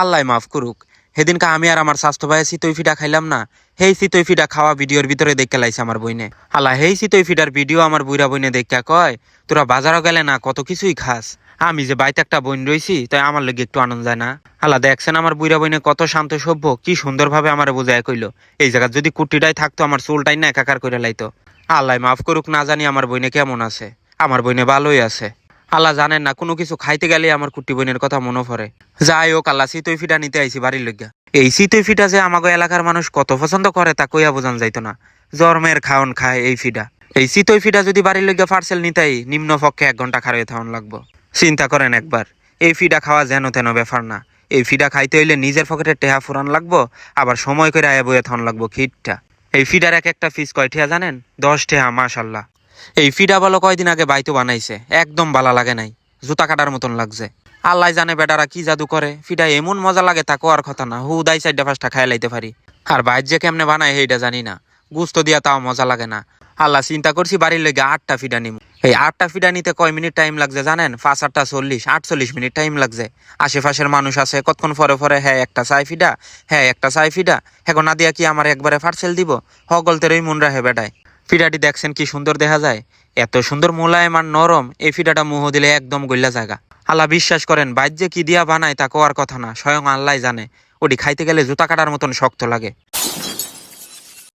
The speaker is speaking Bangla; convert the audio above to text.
আল্লাহ মাফ করুক। সেদিনকে আমি আর আমার স্বাস্থ্য ভাই চিতই ফিটা খাইলাম না। সেই চিতই ফিটা খাওয়া ভিডিওর ভিতরে দেখে লাইছে আমার বইনে। আল্লাহ, সেই চিতই ফিটার ভিডিও আমার বুড়া বইনে দেখা কয়, তোরা বাজারও গেলে না, কত কিছুই খাস। আমি যে বাইতে একটা বইন রইছি, তাই আমার লগে একটু আনন্দ যায় না। আল্লাহ, দেখছেন আমার বুড়া বইনে কত শান্ত সভ্য, কি সুন্দরভাবে আমার বোঝায় কইলো। এই জায়গা যদি কুটিটাই থাকতো, আমার চুলটাই না একাকার করে লাইতো। আল্লাহ, মাফ করুক, না জানি আমার বইনে কেমন আছে। আমার বইনে ভালোই আছে। আল্লাহ জানেন না, কোনো কিছু খাইতে গেলে আমার কুটি বোনের কথা মনে পড়ে। যাই হোক, আল্লাহ চিতই ফিটা নিতে আইছি বাড়ির লইগা। এই চিতই ফিটা যে আমাকে এলাকার মানুষ কত পছন্দ করে তা কইয়া বোঝান যাইতো না। জন্মের খাওন খায় এই ফিডা এই চিতই ফিটা যদি বাড়ির লইগা পার্সেল নিতেই নিম্ন পক্ষে এক ঘণ্টা খারে থাউন লাগবো। চিন্তা করেন একবার, এই ফিডা খাওয়া যেন তেন ব্যাপার না। এই ফিডা খাইতে হইলে নিজের পকেটে টেহা ফুরান লাগবো, আবার সময় করে আয়া বইয়া থাউন লাগবো খিটটা। এই ফিডার এক একটা ফিস কয় ঠেয়া জানেন? দশ ঠেহা মাশাল্লাহ। এই ফিডা বলো কয়দিন আগে বাইতো বানাইছে, একদম বালা লাগে নাই, জুতা কাটার মতন লাগছে। আল্লাহ জানে বেটারা কি জাদু করে, ফিডা এমন মজা লাগে তা কোয়ার কথা না, হু, দাই সাইডটা ফার্স্টটা খাই লাইতে পারি। আর বাইর যে কেমনে বানায় সেইটা জানি না, গুস্ত দিয়া তাও মজা লাগে না। আল্লাহ চিন্তা করছি বাড়ির লেগে আটটা ফিডা নিম। এই আটটা ফিডা নিতে কয় মিনিট টাইম লাগছে জানেন? পাঁচ, আটটা, চল্লিশ, আটচল্লিশ মিনিট টাইম লাগছে। আশেপাশের মানুষ আছে, কতক্ষণ পরে পরে হ্যাঁ একটা চাই ফিডা হ্যাঁ একটা চাই ফিডা এখন না দিয়া কি আমার একবারে পার্সেল দিব? হগলতেরই মন রাহে বেটায়। ফিডাটি দেখছেন কি সুন্দর দেখা যায়? এত সুন্দর মোলায়েম আর নরম, এই ফিডাটা মুহ দিলে একদম গইলা জায়গা। আল্লাহ বিশ্বাস করেন বাইর যে কি দিয়া বানায় তা কোয়ার কথা না, স্বয়ং আল্লাহ জানে। ওটি খাইতে গেলে জুতা কাটার মতন শক্ত লাগে।